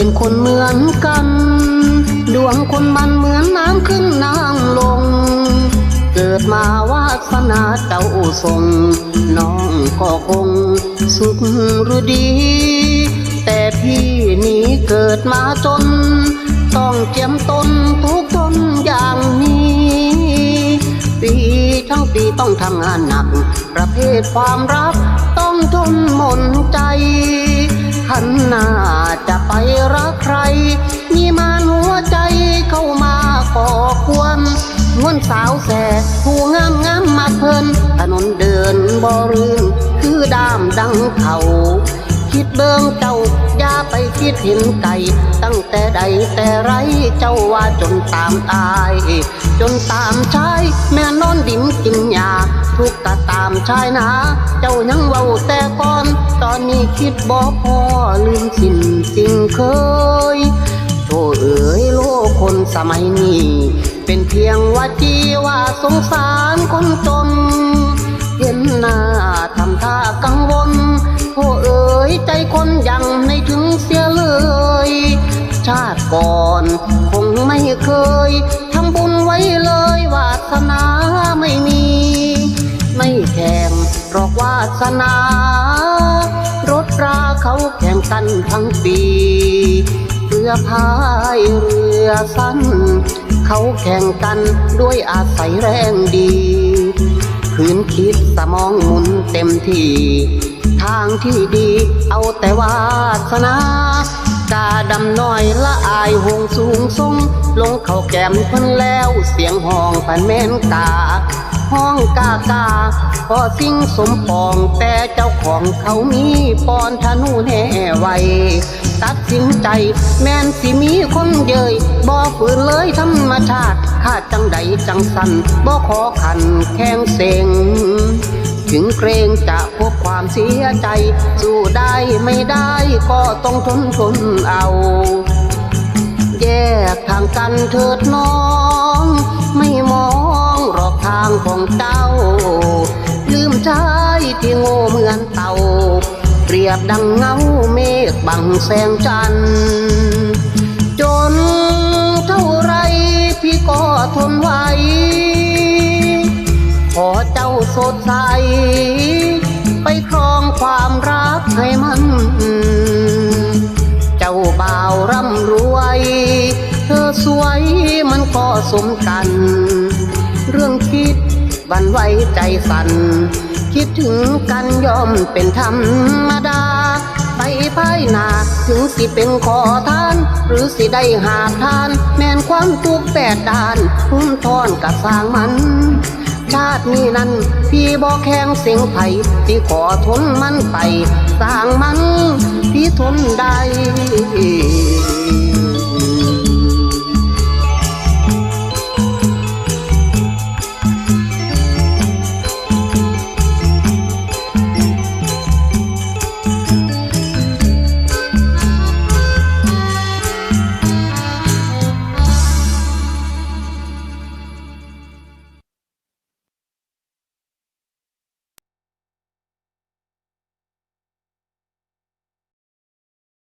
เป็นคนเหมือนกัน ดวงคนมันเหมือนน้ำขึ้นน้ำลง เกิดมาวาสนาเจ้าทรง น้องก็คงสุขรือดี แต่พี่นี้เกิดมาจน ต้องเจียมตนทุกทนอย่างนี้ปีทั้งปีต้องทำงานหนัก ประเภทความรักต้องทนหมนใจ หันหน้าจะไปรักใคร มีมานหัวใจเข้ามาก่อควรมวนสาวแสผู้งามงามมาเพลินถนนเดินบ่รื่นคือดามดังเขา คิดเบิ่งเจ้าอย่า คิดเห็นไก่ ตั้งแต่ใดแต่ไรเจ้าว่าจนตามตาย จนตามชาย แม่นอนดิ่มกินยาทุกก็ตามชายนะ เจ้ายังเว้าแต่ก่อน ตอนนี้คิดบ่พอลืมสิ้นสิ่งเคยโธ่เอ๋ยโลกคนสมัยนี้ เป็นเพียงว่าจีว่าสงสารคนจนเห็นหน้าทำท่ากังวล ก่อน คงไม่เคยทำบุญไว้เลยวาสนาไม่มี ไม่แข่งหรอกวาสนา รถราเขาแข่งกันทั้งปีเรือพายเรือสั้น เขาแข่งกันด้วยอาศัยแรงดีคืนคิดสมองหมุนเต็มที่ ทางที่ดีเอาแต่วาสนา กาดำน้อยละอายหงสูงทรงลงเขาแก้มเพิ่นแล้วเสียงห้องพันแม่นกา ห้องกากาพอสิ่งสมปองแต่เจ้าของเขามีปอนธนูแน่ไวตัดสินใจแม่นสิมีคนเยยบ่ฝืนเลยธรรมชาติข้าจังใดจังสันบ่ขอขันแข้งเสง ถึงเกรงจะพบความเสียใจ สู้ได้ไม่ได้ก็ต้องทนทนเอา แยกทางกันเถิดน้อง ไม่มองหรอกทางของเจ้า ลืมชายที่โง่เหมือนเต่า เปรียบดังเงาเมฆบังแสงจันทร์จนเท่าไรพี่ก็ทนไว้ สดใส ไปครองความรักให้มัน เจ้าบ่าวร่ำรวย เธอสวยมันก็สมกัน เรื่องคิดวันไหวใจสั่นคิดถึงกันย่อมเป็นธรรมดา ไปภายหนาถึงสิเป็นขอทาน หรือสิได้หาทาน แม่นความทุกข์แปดด้านพุ่มทอนกับสร้างมัน ชาตินี้นั้น พี่บอกแข่งเสียงไผ่ที่ขอทนมันไป สร้างมัน พี่ทนได้